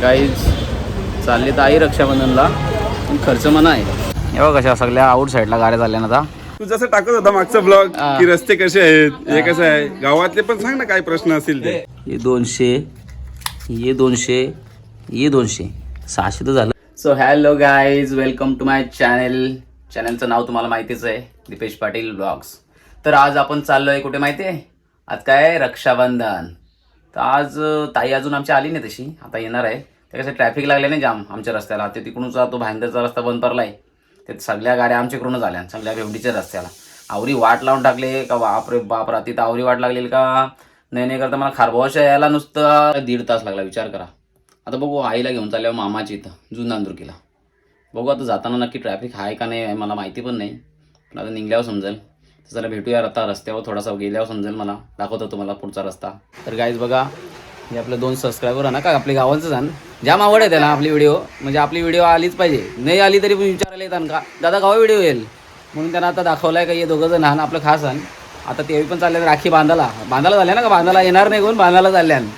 Guys चालली तर आई रक्षाबंधनला. पण खर्च म्हणा आहे. हे बघ कशा सगळ्या आउट साईडला गाड्या चालल्या ना आता. तू जसं टाकत होता मागचा ब्लॉग. की रस्ते कसे आहेत हे कसं आहे गावातले पण सांग ना काय प्रश्न असतील ते. हे दोनशे हे दोनशे हे दोनशे. सहाशे तर झालं. So hello guys welcome to my channel चॅनलचं नाव तुम्हाला माहितीच आहे दीपेश पाटील ब्लॉग्स तर आज आपण चाललो आहे कुठे माहिती आहे आज काय? रक्षाबंधन. तर आज ताई अजून आमची आली नाही तशी. आता येणार आहे. ते कसं ट्रॅफिक लागले नाही जाम आमच्या रस्त्याला. ते तिकडूनचा तो भांदरचा रस्ता बंद पडला आहे ते सगळ्या गाड्या आमच्याकडूनच आल्या सगळ्या भेवडीच्या रस्त्याला. आवरी वाट लावून टाकले का बापरे बापरा बाप तर आवरी वाट लागलेली का? नाही नाही करता मला खारबावशा यायला नुसतं दीड तास लागला. विचार करा. आता बघू आईला घेऊन चालल्या मामाची इथं जुनांदुर्कीला बघू आता जाताना नक्की ट्रॅफिक आहे का नाही मला माहिती पण नाही. पण आता निघल्यावर समजेल. तर चला भेटूया आता रस्त्यावर थोडासा गेल्यावर समजेल मला. दाखवतो तुम्हाला पुढचा रस्ता. तर गाईज बघा हे आपले दोन सबस्क्रायबर आहे ना का आपल्या गावांचं जाण जाम आवड आहे त्याला आपली व्हिडिओ म्हणजे आपली व्हिडिओ आलीच पाहिजे. नाही आली तरी पण विचारायला येतात का दादा गावा व्हिडिओ येईल. म्हणून त्यांना आता दाखवलाय का हे दोघं जण लहान आपलं खास आहे. आता तेही पण चालले राखी बांधाला बांधाला झाल्या ना का? बांधाला येणार नाही कोण? बांधाला चालल्यान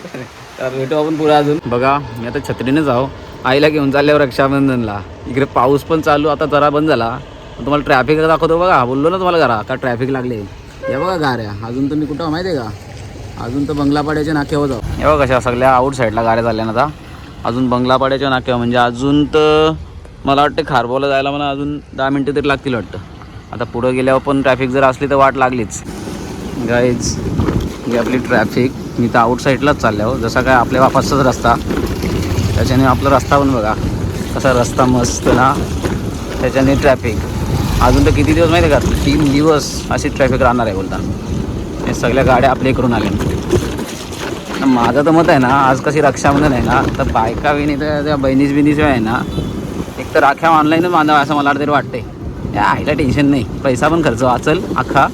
तर भेटू आपण पुढे अजून. बघा मी आता छत्रीने जाऊ आईला घेऊन चालल्यावर रक्षाबंधनला. इकडे पाऊस पण चालू आता जरा बंद झाला. तुम्हाला ट्रॅफिक दाखवतो बघा. बोललो ना तुम्हाला घरा का ट्रॅफिक लागले. या बघा गाऱ्या अजून मी कुठं माहिती आहे का? अजून तर बंगलापाड्याच्या नाक्यावर जाऊ हे बघा कशा सगळ्या आउट साईडला गाड्या झाल्या ना आता. अजून बंगलापाड्याच्या नाक्यावर म्हणजे अजून तर मला वाटतं खारबोला जायला मला अजून दहा मिनटं तरी लागतील वाटतं. आता पुढं गेल्यावर पण ट्रॅफिक जर असली तर वाट लागलीच. गाईज ही आपली ट्रॅफिक मी तर आउट साईडलाच चालल्यावर हो. जसा काय आपल्या वापसचाच रस्ता. त्याच्याने आपला रस्ता पण बघा. कसा रस्ता मस्त ना. त्याच्याने ट्रॅफिक अजून तर किती दिवस माहिती आहे का? तीन दिवस अशी ट्रॅफिक राहणार आहे बोलता हे सगळ्या गाड्या आपल्या करून आल्या. माझं तर मत आहे ना आज कशी रक्षाबंधन आहे ना तर बायका विनी तर त्या बहिणीच बिनीच आहे ना एक तर राख्या ऑनलाईनच बांधावं असं मला तरी वाटते या आईला टेन्शन नाही. पैसा पण खर्च वाचल अख्खा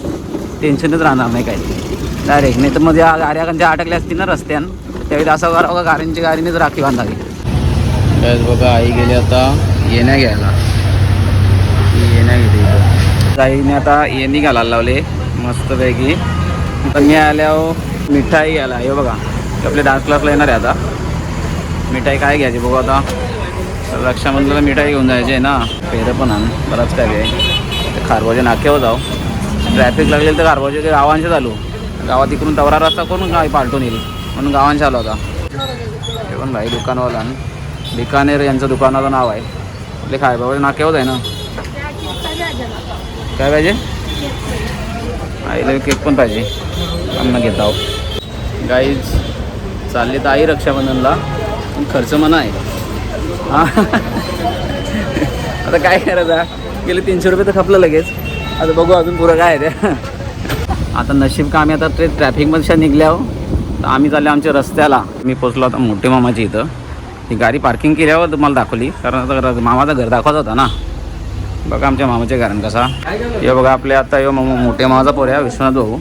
टेन्शनच राहणार नाही काही. डायरेक्ट नाही तर मग या गाड्या ज्या अटकल्या असतील ना रस्त्यान त्यावेळी असं करावं का गाड्यांची गाडीनेच राखी बांधावी. बघा आई गेली आता येण्या घ्यायला. इथं आता यांनी घालायला लावले. मस्तपैकी. तर मी आल्यावर मिठाई घ्यायला हे बघा. आपले डान्स क्लासला येणार आहे आता. मिठाई काय घ्यायची बघू आता. रक्षाबंधनला मिठाई घेऊन जायची आहे ना. पेरं पण आण. बराच काय आहे ते नाक्यावर जाऊ. ट्रॅफिक लागेल तर खारबाच्या ते गावांचे चालू. गावात इकडून तवरा रस्ता करून काय पालटून येईल. म्हणून गावांच्या आला होता हे पण भाई दुकानवाला. आणि बिकानेर यांचं दुकानाचं नाव आहे. आपले खारबाच्या नाक्यावर आहे ना. काय पाहिजे? आईला केक पण पाहिजे. त्यांना घेत आहो गाईज चालली तर आई रक्षाबंधनला. पण खर्च म्हणा आहे. हां. आता काय करायचं? गेले तीनशे रुपये तर खपलं लगेच. आता बघू अजून पुरं काय आहे ते. आता नशीब का आम्ही आता ते ट्रॅफिकमध्ये हो. तर आम्ही चालले आमच्या रस्त्याला. मी पोचलो आता मोठे मामाची इथं. ही गाडी पार्किंग केल्यावर तुम्हाला दाखवली. कारण आता मामाचं घर दाखवत होता ना. बघा आमच्या मामाचे कारण कसा. हे बघा आपले आता यो मामा मोठे मामाचा पोऱ्या विश्वनाथ भाऊ.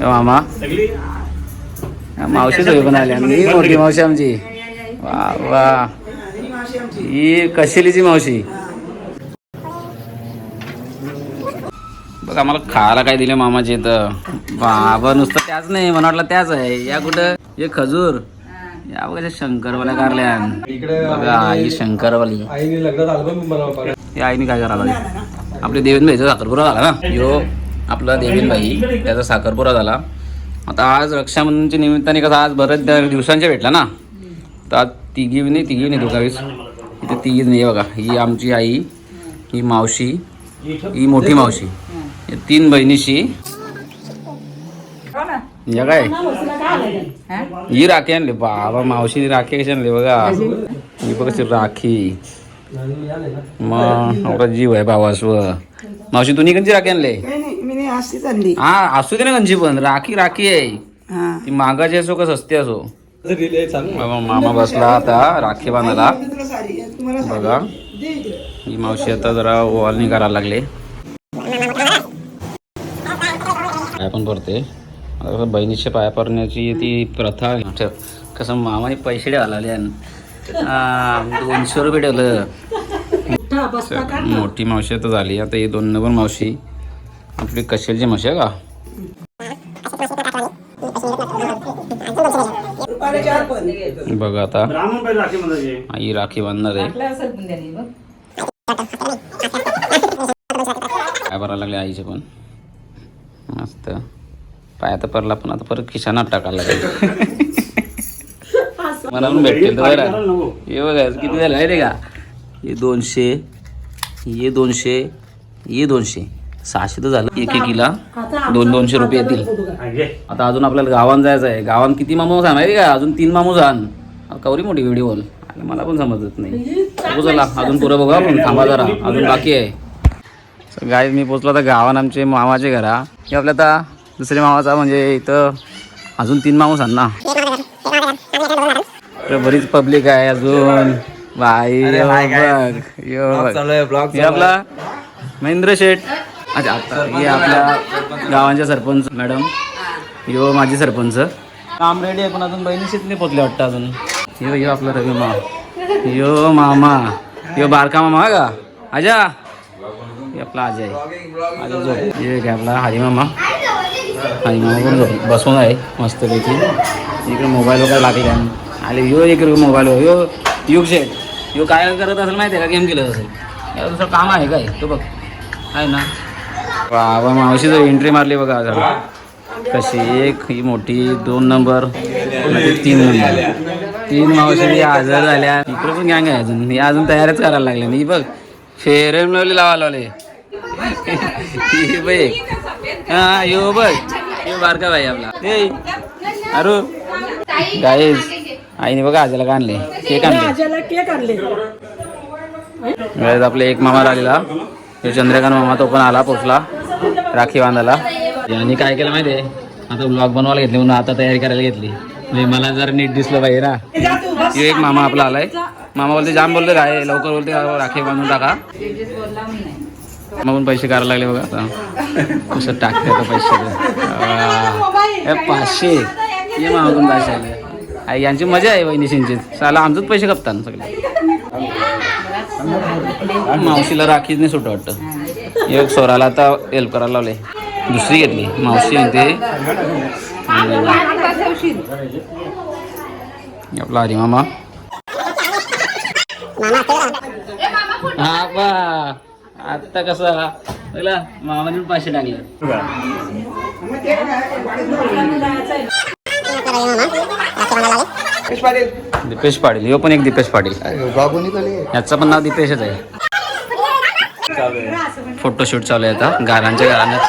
मामा. या मावशी सगळी पण आली आणि ही मोठी मावशी आमची. वा वा. ही कशिलीची मावशी. बघा मला खायला काय दिले मामाचे इथं. बाबा नुसतं त्याच नाही मला वाटलं त्याच आहे. या कुठं? हे खजूर. या बघा त्या शंकरवाल्या कारल्यान. बघा आई शंकरवाली. हे आईने काय करायला लागली? आपले देवेंद्र भाईचा साखरपुरा झाला ना. यो आपला देवेंद्र भाई त्याचा साखरपुरा झाला. आता आज रक्षाबंधनच्या निमित्ताने कसं आज बरेच दिवसांच्या भेटला ना. तर आज तिघी नाही तिघी नाही दोघावीस इथे तिघीच नाही बघा. ही आमची आई ही मावशी ही मोठी मावशी. तीन बहिणीशी. या काय? ही राखी आणली. बाबा मावशीने राखी कशी आणली बघा. ही बघ राखी. मग जीव आहे भावास्व मावशी तुम्ही कंची राखी आणले मी नाही अशीच आणली हा असू दे ना कंची पण राखी राखी आहे. हा. ती मागाची असो का सस्ती असो? मामा बसला आता राखी बांधायला. साडी बघा. ही मावशी आता जरा ओवाळणी करायला लागले. पाया पण कसं बहिणीच्या पाया पडण्याची ती प्रथा. कसं मामाने पैसे लागले दोनशे रुपये ठेवलं. मोठी मावशी आता झाली. आता ही दोन नंबर मावशी. आपली कशेलची मावशी आहे का? बघा आता. आई राखी बांधणार आहे. टाकला असेल पण त्यांनी बघ. काय भरायला लागले आईचे पण? मस्त. पाय आता परला पण आता परत खिशानात टाकायला लागेल. मला पण भेटतील बरं. हे बघा किती झालं माहिती का? हे दोनशे हे दोनशे हे दोनशे. सहाशे तर झालं. एक एकीला दोन दोनशे रुपये येतील. आता अजून आपल्याला गावात जायचं आहे. गावात किती मामूस आहे माहिती का? अजून तीन मामूस आण कवरी मोठी व्हिडिओ बोल मला पण समजत नाही. बघू चला अजून पुरं बघा पण थांबा जरा. अजून बाकी आहे. Guys, मी पोचलो आता गावात आमचे मामाचे घरा. हे आपल्या आता दुसरे मामाचा म्हणजे इथं अजून तीन मामूस आण ना. इकडे बरीच पब्लिक आहे अजून. बाई यो बघ बघ. हे आपला महेंद्र शेठ. अच्छा आता हे आपल्या गावांचे सरपंच मॅडम. यो माझी सरपंच. काम रेडी आहे पण अजून बहिणीशीच नाही पोचले वाटतं अजून. यो यो आपला रवी मा यो मामा. यो बारका मामा का? आजा. आपला अजय अजय काय आपला हरिमामा हरिमामा पण झोप. बसून आहे मस्तपैकी इकडे मोबाईल वगैरे लागले. आले यो एक मोबाईल हो यो युग शेठ यो काय करत असेल माहिती आहे का? गेम खेळत असेल. याला दुसरं काम आहे काय? तो बघ. आहे ना? वा मावशी जर एंट्री मारली बघा जरा कशी एक ही मोठी दोन नंबर म्हणजे तीन नंबर तीन मावशी आजार झाल्या. इकडे पण गँग आहे अजून. मी अजून तयारच करायला लागले. नाही बघ. फेरम लावले लावा लावले. हे बघ हा यो बघ. यो बारका भाई आपला. ए गाईज आईने बघा आजाला का आणले केक आणले आज्याला केक आणले वेळेत आपले एक मामा आलेला हे चंद्रकांत मामा तो पण आला पोचला राखी बांधायला. यांनी काय केलं माहिती आहे आता ब्लॉग बनवायला घेतले म्हणून आता तयारी करायला घेतली. म्हणजे मला जर नीट दिसलं पाहिजे ना. हे एक मामा आपला आलाय. मामा बोलते जाम बोलते काय? लवकर बोलते राखी बांधून टाका. मग पण पैसे करायला लागले बघा आता. कसं टाकते पैसे. हे पाचशे. ये मामाकडून पाचशे आले. आई, यांची मजा आहे वहिनीशींची साला आमचंच पैसे कपतात सगळे. मावशीला राखीच नाही सुट वाटतं. एक स्वराला आता हेल्प करायला लावले दुसरी घेतली. मावशी ते. आपला हरी मामा. हा बा. आता कसं? पहिला मामाने पाचशे टाकले. दीपेश पाटील. ह्यो पण एक दीपेश पाटील. याचं पण नाव दीपेशच आहे. फोटोशूट चालू आहे आता. घरांच्या घरानंच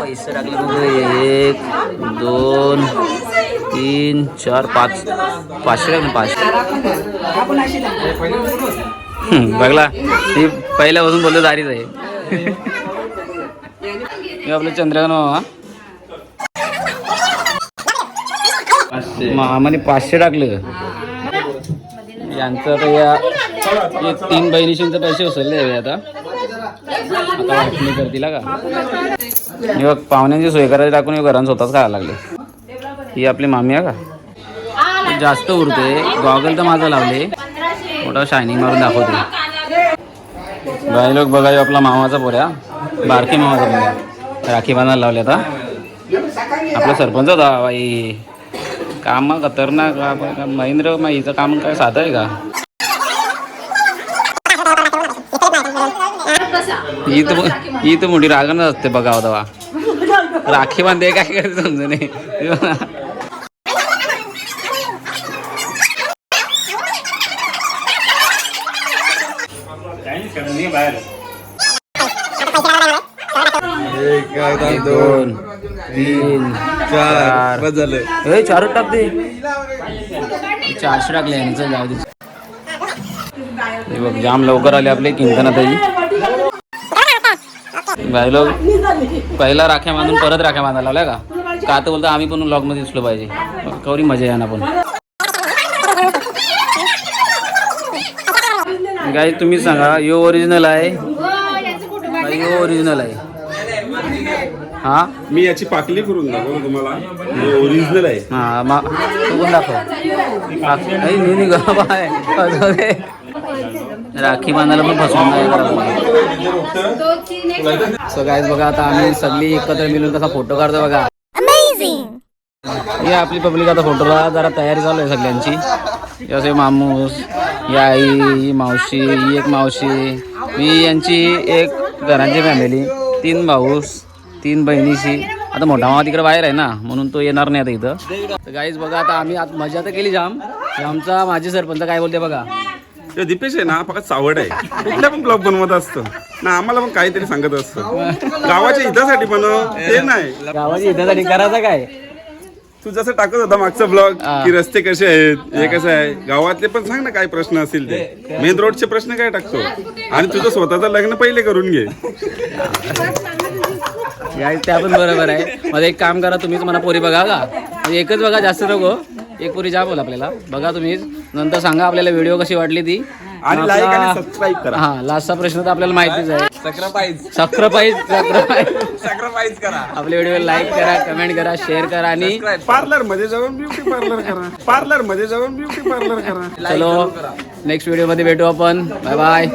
पैसे टाकले बघ. एक दोन तीन चार पाच. पाचशे टाकले पाचशे. बघला. ती पहिल्यापासून बोलतो दारीच आहे. हे आपलं चंद्रकांत मामा मामाने पाचशे. टाकलं. यांचं आता या तीन बहिणीशींचे पैसे उचलले आता. आता वाटणी करतील का? हे बघ पाहुण्यांची सोय करायची टाकून हे घरांना स्वतःच खायला लागले. ही आपली मामी आहे का? जास्त उरते. गॉगल तर माझं लावले. मोठा शायनिंग मारून दाखवतो. बाई लोक बघा आपला मामाचा पोऱ्या बारकी मामाचा पोऱ्या राखी बांधायला लावले आता. आपला सरपंच होता बाई काम खतरनाक महेंद्र माईचं काम काय साधं आहे का? ही तर ही तर मोठी रागणच असते बघा दवा राखी बांधे काय करायचं समजून नाही बाहेर. एक, दोन तीन चार बस झालं. ए चारच टाक दे. चारशे टाकले यांचं जाऊ दे. हे बघ जाम लवकर आले आपले किंकना ताई भाई लोक पहिला राख्या बांधून परत राख्या बांधायला लावल्या का? का तर बोलतो आम्ही पण ब्लॉगमध्ये दिसलो पाहिजे. कवरी मजा ना पण. गाई तुम्ही सांगा यो ओरिजिनल आहे? का यो ओरिजिनल आहे. हा? मी याची पाकली करून दाखवतो तुम्हाला. ओरिजिनल आहे. हा तू पण दाखव. राखी बांधायला पण फसवून नाही सो बघा आता आम्ही सगळी एकत्र मिळून कसा फोटो काढतो बघा. ही आपली पब्लिक आता फोटोला जरा तयारी चालू आहे सगळ्यांची. जसे मामूस ही आई ही मावशी ही एक मावशी मी यांची एक घरांची फॅमिली तीन भाऊस तीन बहिणीशी. आता मोठा मामा तिकडे बाहेर आहे ना म्हणून तो येणार नाही आता इथं. तर गाईज बघा आता आम्ही आज मजा तर केली जाम. आमचा माझी सरपंच काय बोलते बघा. ते दीपेश आहे ना फक्त सावड आहे. कुठल्या पण ब्लॉग बनवत असतो. ना आम्हाला पण काहीतरी सांगत असतो. गावाच्या हितासाठी बनव ते नाही. गावाची इथं करायचं काय? तू जसं टाकत होता मागचा ब्लॉग. की रस्ते कसे आहेत हे कसं आहे? गावातले पण सांग ना काय प्रश्न असतील ते. मेन रोडचे प्रश्न काय टाकतो? आणि तुझं स्वतःचं लग्न पहिले करून घे. त्या पण बरोबर आहे. माझं एक काम करा तुम्हीच मला पोरी बघा का? म्हणजे एकच बघा जास्त नको. एक पोरी जा बोल आपल्याला. बघा तुम्हीच. नंतर सांगा आपल्याला व्हिडिओ कशी वाटली ती. आणि आपला- like आणि subscribe करा. हा लास्टचा प्रश्न तर आपल्याला माहितीच आहे. सक्रपाईज सक्रपाईज सक्रपाईज सक्रपाईज करा. आपल्या व्हिडिओ लाईक करा कमेंट करा शेअर करा आणि पार्लरमध्ये जाऊन ब्युटी पार्लर करा. पार्लरमध्ये जाऊन ब्युटी पार्लर करा. चलो नेक्स्ट व्हिडिओमध्ये भेटू आपण. Bye bye